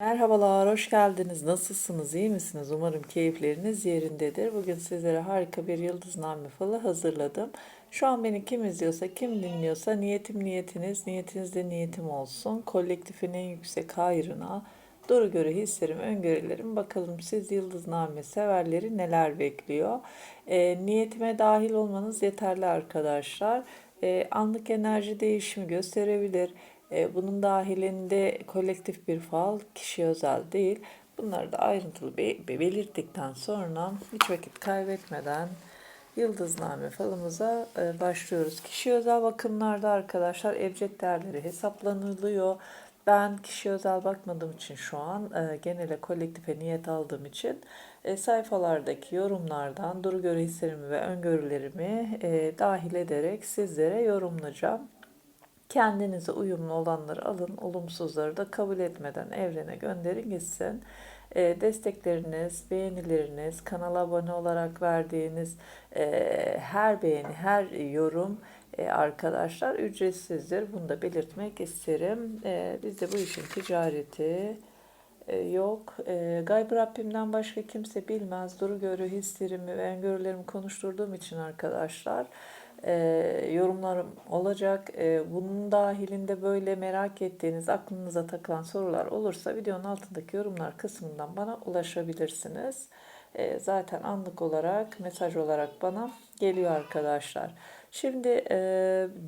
Merhabalar, hoş geldiniz. Nasılsınız, iyi misiniz? Umarım keyifleriniz yerindedir. Bugün sizlere harika bir yıldızname falı hazırladım. Şu an beni kim izliyorsa, kim dinliyorsa niyetim niyetiniz, niyetiniz de niyetim olsun. Kolektifin en yüksek hayrına, doğru göre hislerim, öngörülerim. Bakalım siz yıldızname severleri neler bekliyor? E, niyetime dahil olmanız yeterli arkadaşlar. E, anlık enerji değişimi gösterebilir. E, bunun dahilinde kolektif bir fal, kişi özel değil. Bunları da ayrıntılı be- belirttikten sonra hiç vakit kaybetmeden yıldızname falımıza e, başlıyoruz. Kişi özel bakımlarda arkadaşlar ebced değerleri hesaplanılıyor. Ben kişi özel bakmadığım için şu an e, genele kolektife niyet aldığım için e, sayfalardaki yorumlardan duru göre hislerimi ve öngörülerimi e, dahil ederek sizlere yorumlayacağım. Kendinize uyumlu olanları alın, olumsuzları da kabul etmeden evrene gönderin gitsin. E, destekleriniz, beğenileriniz, kanala abone olarak verdiğiniz e, her beğeni, her yorum e, arkadaşlar ücretsizdir. Bunu da belirtmek isterim. E, bizde bu işin ticareti e, yok. E, gayb Rabbimden başka kimse bilmez. Duru görü hislerimi ve öngörülerimi konuşturduğum için arkadaşlar e, yorumlarım olacak. E, bunun dahilinde böyle merak ettiğiniz, aklınıza takılan sorular olursa videonun altındaki yorumlar kısmından bana ulaşabilirsiniz. E, zaten anlık olarak, mesaj olarak bana geliyor arkadaşlar. Şimdi e,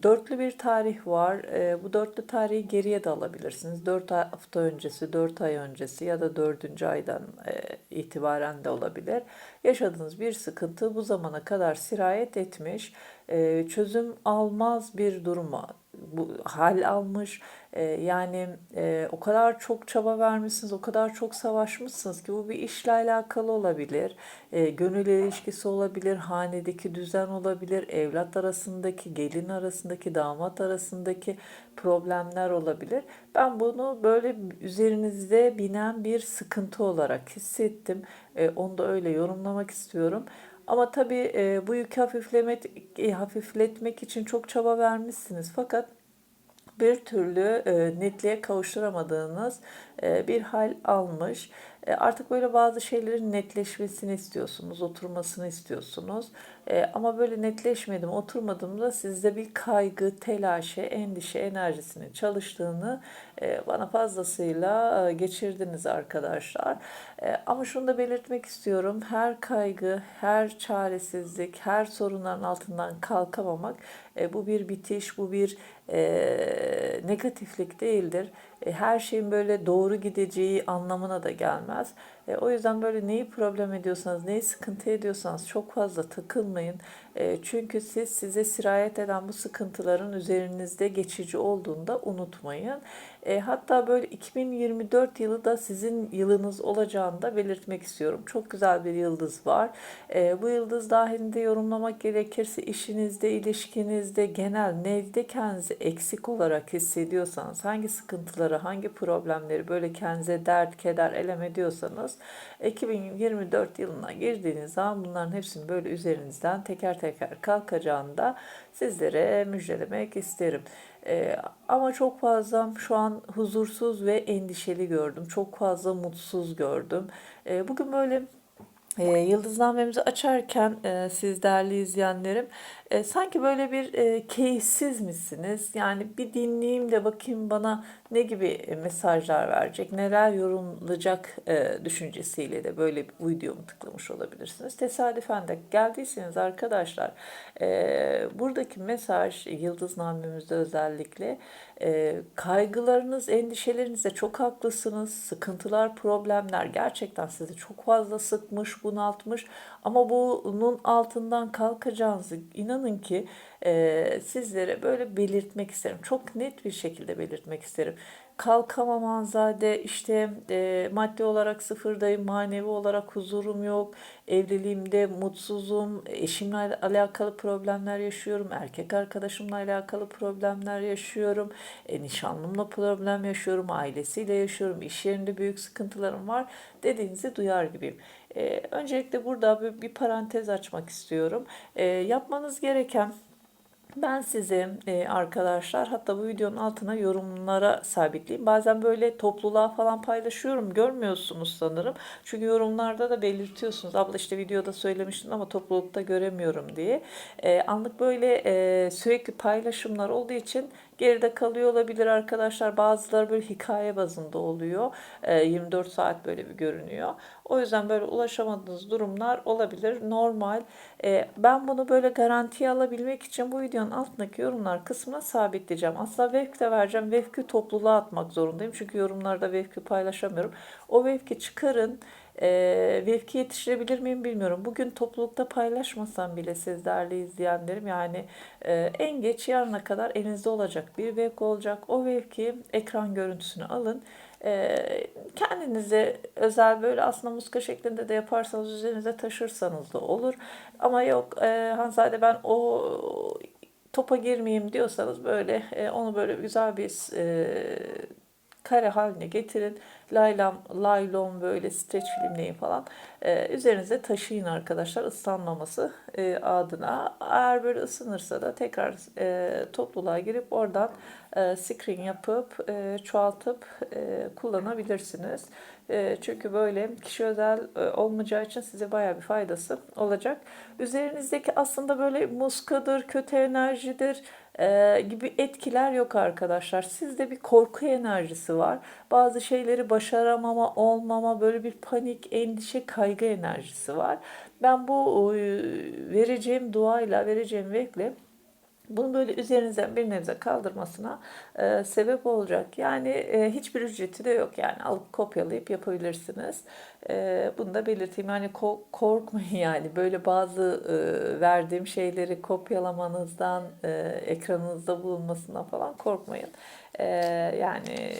dörtlü bir tarih var. E, bu dörtlü tarihi geriye de alabilirsiniz. Dört hafta öncesi, dört ay öncesi ya da dördüncü aydan e, itibaren de olabilir. Yaşadığınız bir sıkıntı bu zamana kadar sirayet etmiş, e, çözüm almaz bir duruma bu hal almış. E, yani e, o kadar çok çaba vermişsiniz, o kadar çok savaşmışsınız ki bu bir işle alakalı olabilir. E, gönül ilişkisi olabilir, hanedeki düzen olabilir, evlat arasındaki, gelin arasındaki, damat arasındaki problemler olabilir. Ben bunu böyle üzerinizde binen bir sıkıntı olarak hissettim. E, onu da öyle yorumlamak istiyorum. Ama tabii e, bu yükü hafiflemek, e, hafifletmek için çok çaba vermişsiniz. Fakat bir türlü e, netliğe kavuşturamadığınız e, bir hal almış. E, artık böyle bazı şeylerin netleşmesini istiyorsunuz, oturmasını istiyorsunuz. E, ama böyle netleşmedim, oturmadım da sizde bir kaygı, telaşe, endişe enerjisinin çalıştığını e, bana fazlasıyla geçirdiniz arkadaşlar. Ama şunu da belirtmek istiyorum. Her kaygı, her çaresizlik, her sorunların altından kalkamamak bu bir bitiş, bu bir negatiflik değildir. E, her şeyin böyle doğru gideceği anlamına da gelmez. E, o yüzden böyle neyi problem ediyorsanız, neyi sıkıntı ediyorsanız çok fazla takılmayın. E, çünkü siz size sirayet eden bu sıkıntıların üzerinizde geçici olduğunu da unutmayın. E, hatta böyle 2024 yılı da sizin yılınız olacağını da belirtmek istiyorum. Çok güzel bir yıldız var. E, bu yıldız dahilinde yorumlamak gerekirse işinizde, ilişkinizde, genel nevde kendinizi eksik olarak hissediyorsanız, hangi sıkıntıları, hangi problemleri böyle kendinize dert, keder, elem ediyorsanız 2024 yılına girdiğiniz zaman bunların hepsini böyle üzerinizden teker teker kalkacağını da sizlere müjdelemek isterim. Ee, ama çok fazla şu an huzursuz ve endişeli gördüm. Çok fazla mutsuz gördüm. Ee, bugün böyle e, yıldıznamemizi açarken e, siz değerli izleyenlerim e, sanki böyle bir e, keyifsiz misiniz? Yani bir dinleyeyim de bakayım bana ne gibi e, mesajlar verecek, neler yorumlayacak e, düşüncesiyle de böyle bir videomu tıklamış olabilirsiniz. Tesadüfen de geldiyseniz arkadaşlar e, buradaki mesaj yıldıznamemizde özellikle e, kaygılarınız, endişelerinizde çok haklısınız. Sıkıntılar, problemler gerçekten sizi çok fazla sıkmış, bunaltmış ama bunun altından kalkacağınızı inanın ki e, sizlere böyle belirtmek isterim. Çok net bir şekilde belirtmek isterim. Kalkamam Anzade işte e, maddi olarak sıfırdayım, manevi olarak huzurum yok, evliliğimde mutsuzum, eşimle alakalı problemler yaşıyorum, erkek arkadaşımla alakalı problemler yaşıyorum, e, nişanlımla problem yaşıyorum, ailesiyle yaşıyorum, iş yerinde büyük sıkıntılarım var dediğinizi duyar gibiyim. E, öncelikle burada bir, bir parantez açmak istiyorum. E, yapmanız gereken Ben size e, arkadaşlar hatta bu videonun altına yorumlara sabitleyeyim. Bazen böyle topluluğa falan paylaşıyorum. Görmüyorsunuz sanırım. Çünkü yorumlarda da belirtiyorsunuz. Abla işte videoda söylemiştin ama toplulukta göremiyorum diye. E, anlık böyle e, sürekli paylaşımlar olduğu için geride kalıyor olabilir arkadaşlar. Bazıları böyle hikaye bazında oluyor. E, 24 saat böyle bir görünüyor. O yüzden böyle ulaşamadığınız durumlar olabilir. Normal. E, ben bunu böyle garantiye alabilmek için bu videonun altındaki yorumlar kısmına sabitleyeceğim. Aslında vevk de vereceğim. Vevk'i topluluğa atmak zorundayım. Çünkü yorumlarda vevk'i paylaşamıyorum. O vevk'i çıkarın. E, vevki yetiştirebilir miyim bilmiyorum. Bugün toplulukta paylaşmasam bile siz değerli izleyenlerim yani e, en geç yarına kadar elinizde olacak bir vevk olacak. O vevki ekran görüntüsünü alın. E, kendinize özel böyle aslında muska şeklinde de yaparsanız üzerinize taşırsanız da olur. Ama yok e, Hanzade ben o topa girmeyeyim diyorsanız böyle e, onu böyle güzel bir e, kare haline getirin. Laylon, laylon böyle streç filmleyin falan. Ee, üzerinize taşıyın arkadaşlar ıslanmaması e, adına. Eğer böyle ısınırsa da tekrar e, topluluğa girip oradan e, screen yapıp e, çoğaltıp e, kullanabilirsiniz. E, çünkü böyle kişi özel e, olmayacağı için size baya bir faydası olacak. Üzerinizdeki aslında böyle muskadır, kötü enerjidir, e, gibi etkiler yok arkadaşlar. Sizde bir korku enerjisi var. Bazı şeyleri başaramama, olmama, böyle bir panik, endişe, kaygı enerjisi var. Ben bu e, vereceğim duayla, vereceğim vekle bunu böyle üzerinizden bir nebze kaldırmasına e, sebep olacak. Yani e, hiçbir ücreti de yok yani alıp kopyalayıp yapabilirsiniz. E, bunu da belirteyim. Yani ko- korkmayın yani böyle bazı e, verdiğim şeyleri kopyalamanızdan, e, ekranınızda bulunmasından falan korkmayın. E, yani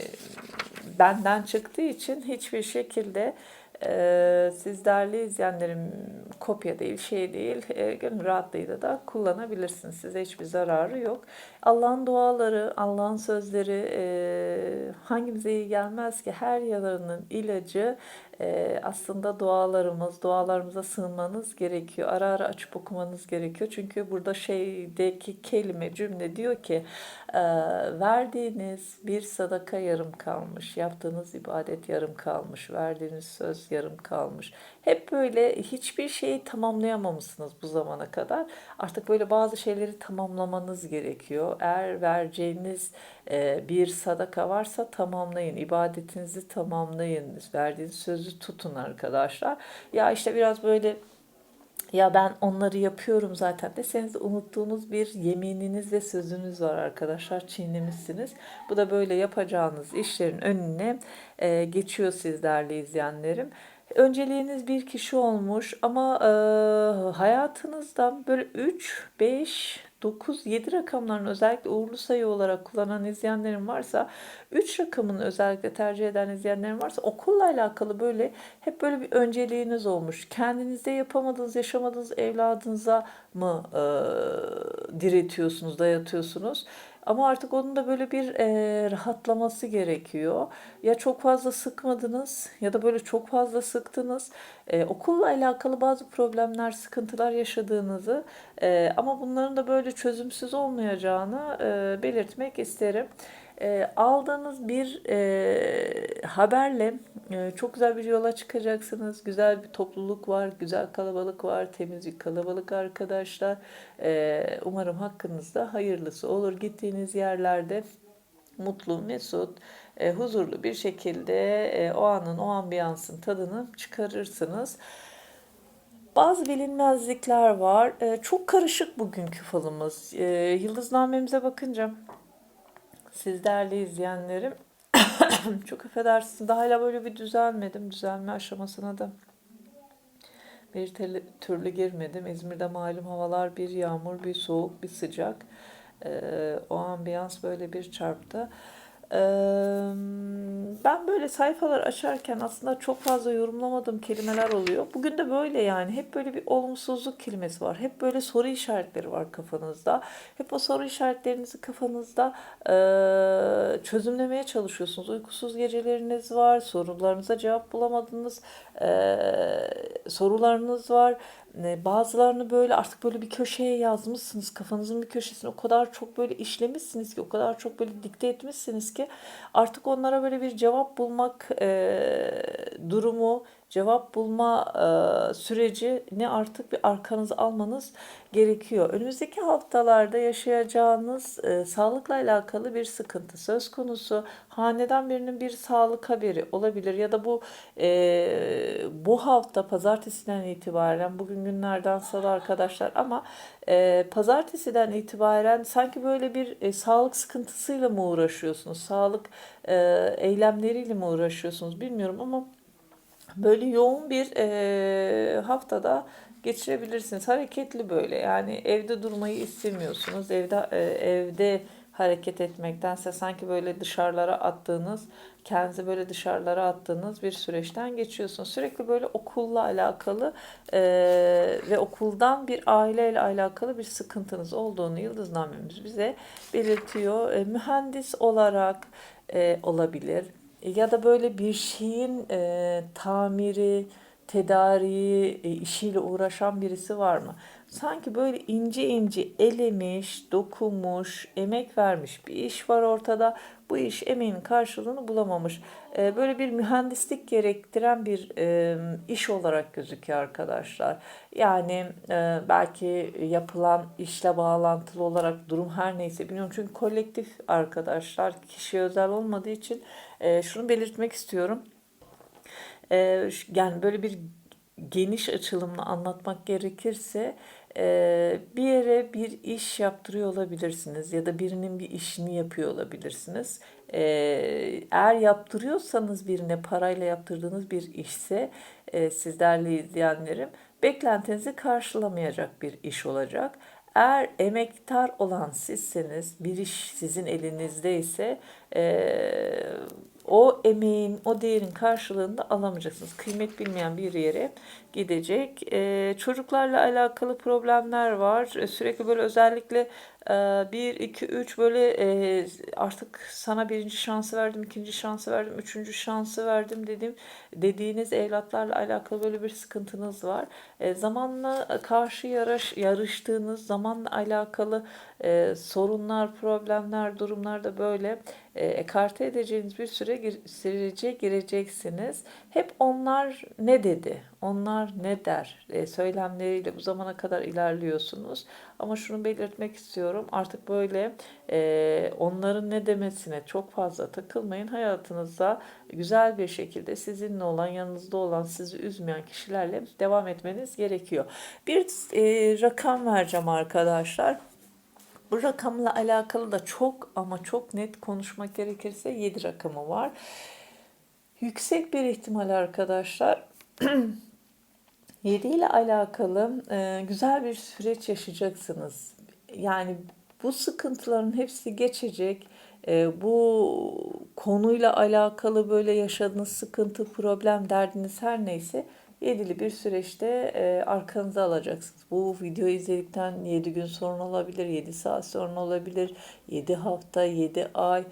benden çıktığı için hiçbir şekilde ee, siz değerli izleyenlerim kopya değil, şey değil, e, gönül rahatlığıyla da kullanabilirsiniz. Size hiçbir zararı yok. Allah'ın duaları, Allah'ın sözleri e, hangimize iyi gelmez ki? Her yalanın ilacı e, aslında dualarımız, dualarımıza sığınmanız gerekiyor. Ara ara açıp okumanız gerekiyor. Çünkü burada şeydeki kelime, cümle diyor ki e, verdiğiniz bir sadaka yarım kalmış, yaptığınız ibadet yarım kalmış, verdiğiniz söz yarım kalmış. Hep böyle hiçbir şeyi tamamlayamamışsınız bu zamana kadar. Artık böyle bazı şeyleri tamamlamanız gerekiyor. Eğer vereceğiniz e, bir sadaka varsa tamamlayın. ibadetinizi tamamlayın. Verdiğiniz sözü tutun arkadaşlar. Ya işte biraz böyle ya ben onları yapıyorum zaten deseniz unuttuğunuz bir yemininiz ve sözünüz var arkadaşlar çiğnemişsiniz. Bu da böyle yapacağınız işlerin önüne e, geçiyor siz değerli izleyenlerim. Önceliğiniz bir kişi olmuş ama e, hayatınızda böyle 3, 5, 9, 7 rakamların özellikle uğurlu sayı olarak kullanan izleyenlerim varsa 3 rakamını özellikle tercih eden izleyenlerim varsa okulla alakalı böyle hep böyle bir önceliğiniz olmuş. Kendinizde yapamadığınız, yaşamadığınız evladınıza mı e, diretiyorsunuz, dayatıyorsunuz? Ama artık onun da böyle bir e, rahatlaması gerekiyor. Ya çok fazla sıkmadınız ya da böyle çok fazla sıktınız. E, okulla alakalı bazı problemler, sıkıntılar yaşadığınızı e, ama bunların da böyle çözümsüz olmayacağını e, belirtmek isterim e, aldığınız bir e, haberle e, çok güzel bir yola çıkacaksınız. Güzel bir topluluk var, güzel kalabalık var, temiz bir kalabalık arkadaşlar. E, umarım hakkınızda hayırlısı olur. Gittiğiniz yerlerde mutlu, mesut, e, huzurlu bir şekilde e, o anın, o ambiyansın tadını çıkarırsınız. Bazı bilinmezlikler var. E, çok karışık bugünkü falımız. E, yıldıznamemize bakınca siz değerli izleyenlerim çok affedersiniz daha hala böyle bir düzelmedim. Düzelme aşamasına da bir türlü girmedim. İzmir'de malum havalar bir yağmur, bir soğuk, bir sıcak. Ee, o ambiyans böyle bir çarptı ben böyle sayfalar açarken aslında çok fazla yorumlamadığım kelimeler oluyor. Bugün de böyle yani. Hep böyle bir olumsuzluk kelimesi var. Hep böyle soru işaretleri var kafanızda. Hep o soru işaretlerinizi kafanızda çözümlemeye çalışıyorsunuz. Uykusuz geceleriniz var. Sorularınıza cevap bulamadınız. sorularınız var. E, Bazılarını böyle artık böyle bir köşeye yazmışsınız. Kafanızın bir köşesine o kadar çok böyle işlemişsiniz ki, o kadar çok böyle dikte etmişsiniz ki artık onlara böyle bir cevap bulmak e, durumu, cevap bulma e, süreci ne artık bir arkanızı almanız gerekiyor. Önümüzdeki haftalarda yaşayacağınız e, sağlıkla alakalı bir sıkıntı söz konusu. Haneden birinin bir sağlık haberi olabilir ya da bu e, bu hafta pazartesiden itibaren bugün günlerden salı arkadaşlar ama e, pazartesiden itibaren sanki böyle bir sağlık sıkıntısıyla mı uğraşıyorsunuz? Sağlık eylemleriyle mi uğraşıyorsunuz bilmiyorum ama Böyle yoğun bir e, haftada geçirebilirsiniz. Hareketli böyle yani evde durmayı istemiyorsunuz. Evde e, evde hareket etmektense sanki böyle dışarılara attığınız, kendinizi böyle dışarılara attığınız bir süreçten geçiyorsunuz. Sürekli böyle okulla alakalı e, ve okuldan bir aileyle alakalı bir sıkıntınız olduğunu yıldıznamemiz bize belirtiyor. E, mühendis olarak e, olabilir ya da böyle bir şeyin e, tamiri, tedariği e, işiyle uğraşan birisi var mı? Sanki böyle ince ince elemiş, dokunmuş, emek vermiş bir iş var ortada. Bu iş emeğinin karşılığını bulamamış. E, böyle bir mühendislik gerektiren bir e, iş olarak gözüküyor arkadaşlar. Yani e, belki yapılan işle bağlantılı olarak durum her neyse bilmiyorum. Çünkü kolektif arkadaşlar kişi özel olmadığı için e, şunu belirtmek istiyorum. E, yani böyle bir geniş açılımla anlatmak gerekirse bir yere bir iş yaptırıyor olabilirsiniz ya da birinin bir işini yapıyor olabilirsiniz. E, eğer yaptırıyorsanız birine parayla yaptırdığınız bir işse e, sizlerle izleyenlerim beklentinizi karşılamayacak bir iş olacak. Eğer emektar olan sizseniz, bir iş sizin elinizdeyse e, o emeğin, o değerin karşılığını da alamayacaksınız. Kıymet bilmeyen bir yere gidecek. E, çocuklarla alakalı problemler var. E, sürekli böyle özellikle 1, 2, 3 böyle e, artık sana birinci şansı verdim, ikinci şansı verdim, üçüncü şansı verdim dedim. Dediğiniz evlatlarla alakalı böyle bir sıkıntınız var. E, zamanla karşı yarış, yarıştığınız zamanla alakalı e, sorunlar, problemler, durumlar da böyle ekarte edeceğiniz bir süre sürece gireceksiniz. Hep onlar ne dedi, onlar ne der e, söylemleriyle bu zamana kadar ilerliyorsunuz. Ama şunu belirtmek istiyorum artık böyle e, onların ne demesine çok fazla takılmayın. Hayatınızda güzel bir şekilde sizinle olan, yanınızda olan, sizi üzmeyen kişilerle devam etmeniz gerekiyor. Bir e, rakam vereceğim arkadaşlar. Bu rakamla alakalı da çok ama çok net konuşmak gerekirse 7 rakamı var. Yüksek bir ihtimal arkadaşlar 7 ile alakalı e, güzel bir süreç yaşayacaksınız. Yani bu sıkıntıların hepsi geçecek. E, bu konuyla alakalı böyle yaşadığınız sıkıntı, problem, derdiniz her neyse yedili bir süreçte e, arkanıza alacaksınız. Bu videoyu izledikten 7 gün sonra olabilir, 7 saat sonra olabilir, 7 hafta, 7 ay.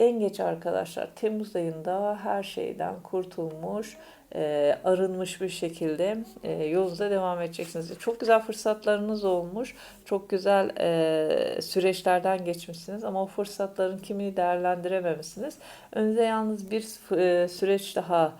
En geç arkadaşlar Temmuz ayında her şeyden kurtulmuş, e, arınmış bir şekilde e, yolunuza devam edeceksiniz. Çok güzel fırsatlarınız olmuş, çok güzel e, süreçlerden geçmişsiniz ama o fırsatların kimini değerlendirememişsiniz. Önünüze yalnız bir e, süreç daha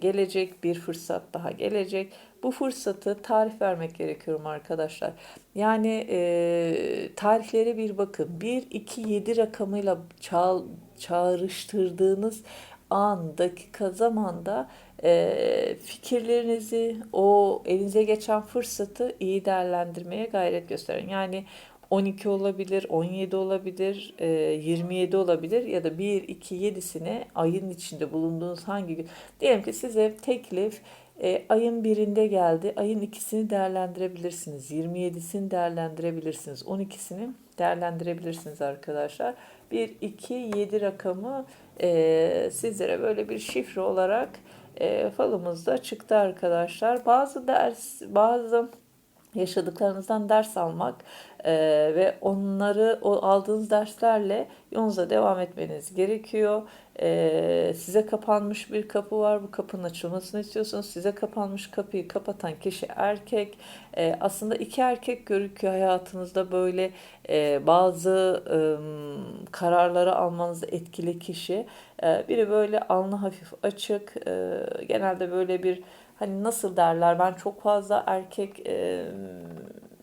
gelecek, bir fırsat daha gelecek. Bu fırsatı tarif vermek gerekiyorum arkadaşlar. Yani e, tarihlere bir bakın. 1, 2, 7 rakamıyla çağ, çağrıştırdığınız an, dakika, zamanda e, fikirlerinizi, o elinize geçen fırsatı iyi değerlendirmeye gayret gösterin. Yani 12 olabilir, 17 olabilir, 27 olabilir ya da 1, 2, 7'sine ayın içinde bulunduğunuz hangi gün. Diyelim ki size teklif e, ayın birinde geldi. Ayın ikisini değerlendirebilirsiniz. 27'sini değerlendirebilirsiniz. 12'sini değerlendirebilirsiniz arkadaşlar. 1, 2, 7 rakamı e, sizlere böyle bir şifre olarak e, falımızda çıktı arkadaşlar. Bazı ders, bazı yaşadıklarınızdan ders almak Ee, ve onları o aldığınız derslerle yolunuza devam etmeniz gerekiyor. Ee, size kapanmış bir kapı var. Bu kapının açılmasını istiyorsunuz. Size kapanmış kapıyı kapatan kişi erkek. Ee, aslında iki erkek görüküyor hayatınızda böyle e, bazı e, kararları almanızda etkili kişi. Biri böyle alnı hafif açık. E, genelde böyle bir hani nasıl derler ben çok fazla erkek e,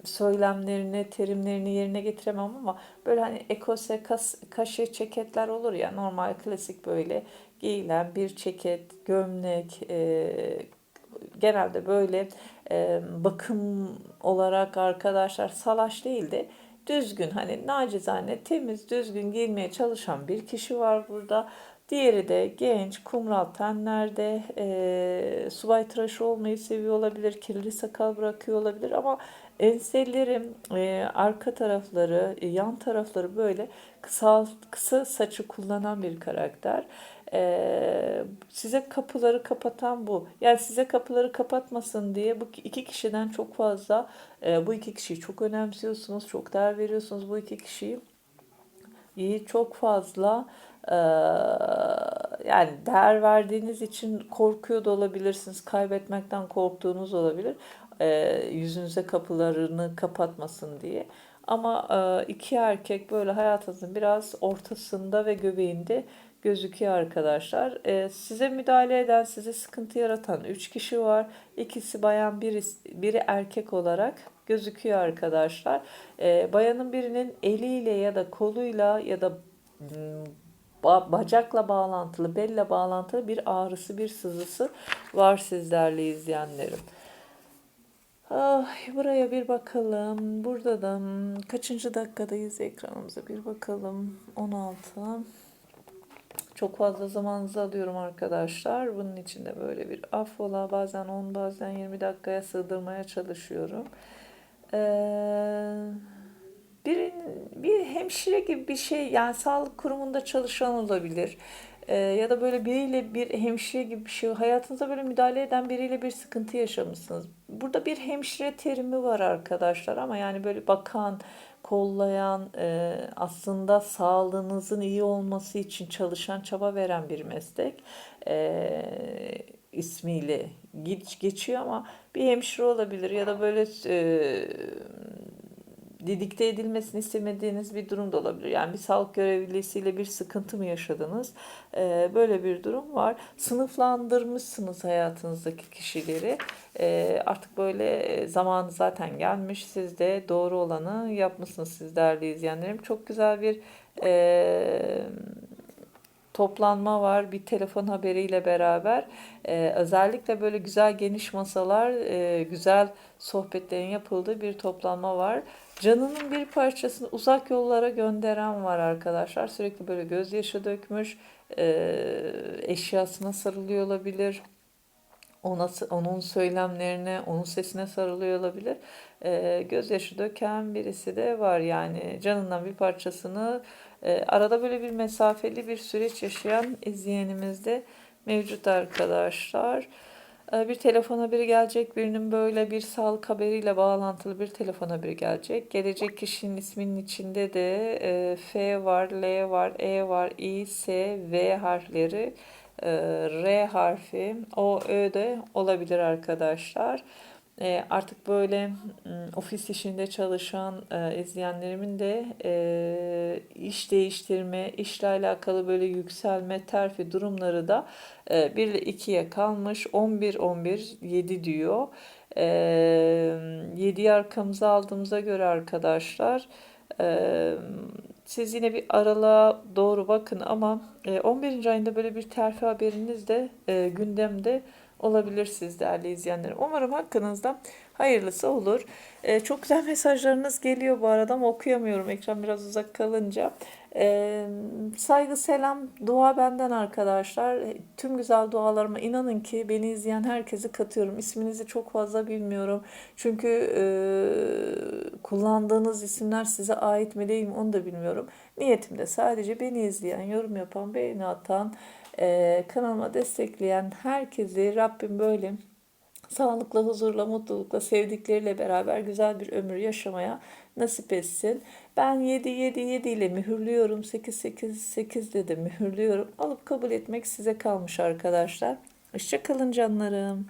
söylemlerini, terimlerini yerine getiremem ama böyle hani ekose, kas, kaşe ceketler olur ya normal klasik böyle giyilen bir ceket, gömlek, e, genelde böyle e, bakım olarak arkadaşlar salaş değil de düzgün hani nacizane temiz düzgün giyinmeye çalışan bir kişi var burada. Diğeri de genç, kumral tenlerde, e, subay tıraşı olmayı seviyor olabilir, kirli sakal bırakıyor olabilir ama enselerim, e, arka tarafları, e, yan tarafları böyle kısa, kısa saçı kullanan bir karakter. E, size kapıları kapatan bu. Yani size kapıları kapatmasın diye bu iki kişiden çok fazla, e, bu iki kişiyi çok önemsiyorsunuz, çok değer veriyorsunuz bu iki kişiyi. İyi çok fazla yani değer verdiğiniz için korkuyor da olabilirsiniz. Kaybetmekten korktuğunuz olabilir. Ee, yüzünüze kapılarını kapatmasın diye. Ama e, iki erkek böyle hayatınızın biraz ortasında ve göbeğinde gözüküyor arkadaşlar. Ee, size müdahale eden, size sıkıntı yaratan üç kişi var. İkisi bayan, biri, biri erkek olarak gözüküyor arkadaşlar. bayanın birinin eliyle ya da koluyla ya da bacakla bağlantılı, belle bağlantılı bir ağrısı, bir sızısı var sizlerle izleyenlerim. Ay, buraya bir bakalım. Burada da hmm, kaçıncı dakikadayız ekranımıza bir bakalım. 16. Çok fazla zamanınızı alıyorum arkadaşlar. Bunun için de böyle bir affola bazen 10 bazen 20 dakikaya sığdırmaya çalışıyorum. Eee bir, bir hemşire gibi bir şey yani sağlık kurumunda çalışan olabilir. Ee, ya da böyle biriyle bir hemşire gibi bir şey hayatınıza böyle müdahale eden biriyle bir sıkıntı yaşamışsınız. Burada bir hemşire terimi var arkadaşlar ama yani böyle bakan, kollayan, e, aslında sağlığınızın iyi olması için çalışan, çaba veren bir meslek e, ismiyle geç, geçiyor ama bir hemşire olabilir ya da böyle e, didikte edilmesini istemediğiniz bir durum da olabilir. Yani bir sağlık görevlisiyle bir sıkıntı mı yaşadınız? Ee, böyle bir durum var. Sınıflandırmışsınız hayatınızdaki kişileri. Ee, artık böyle zamanı zaten gelmiş. Siz de doğru olanı yapmışsınız siz değerli izleyenlerim. Çok güzel bir e, toplanma var bir telefon haberiyle beraber. Ee, özellikle böyle güzel geniş masalar, e, güzel sohbetlerin yapıldığı bir toplanma var. Canının bir parçasını uzak yollara gönderen var arkadaşlar. Sürekli böyle gözyaşı dökmüş, e, eşyasına sarılıyor olabilir. Ona, onun söylemlerine, onun sesine sarılıyor olabilir. E, gözyaşı döken birisi de var yani canından bir parçasını e, arada böyle bir mesafeli bir süreç yaşayan izleyenimiz de mevcut arkadaşlar. Ee, bir telefona biri gelecek, birinin böyle bir sağlık haberiyle bağlantılı bir telefona biri gelecek. Gelecek kişinin isminin içinde de e, F var, L var, E var, I, S, V harfleri, e, R harfi, O, Ö de olabilir arkadaşlar. E, artık böyle ofis işinde çalışan e, izleyenlerimin de e, iş değiştirme, işle alakalı böyle yükselme, terfi durumları da e, 1 ile 2'ye kalmış. 11, 11, 7 diyor. E, 7'yi arkamıza aldığımıza göre arkadaşlar e, siz yine bir aralığa doğru bakın ama 11. ayında böyle bir terfi haberiniz de gündemde olabilir siz değerli izleyenler. Umarım hakkınızda hayırlısı olur. Ee, çok güzel mesajlarınız geliyor bu arada ama okuyamıyorum ekran biraz uzak kalınca. Ee, saygı, selam, dua benden arkadaşlar. Tüm güzel dualarıma inanın ki beni izleyen herkesi katıyorum. İsminizi çok fazla bilmiyorum. Çünkü e, kullandığınız isimler size ait mi değil mi onu da bilmiyorum. Niyetim de sadece beni izleyen, yorum yapan, beğeni atan, e, kanalıma destekleyen herkesi Rabbim böyle sağlıkla, huzurla, mutlulukla, sevdikleriyle beraber güzel bir ömür yaşamaya nasip etsin. Ben 7 7 7 ile mühürlüyorum. 8 8 8 de de mühürlüyorum. Alıp kabul etmek size kalmış arkadaşlar. Hoşça kalın canlarım.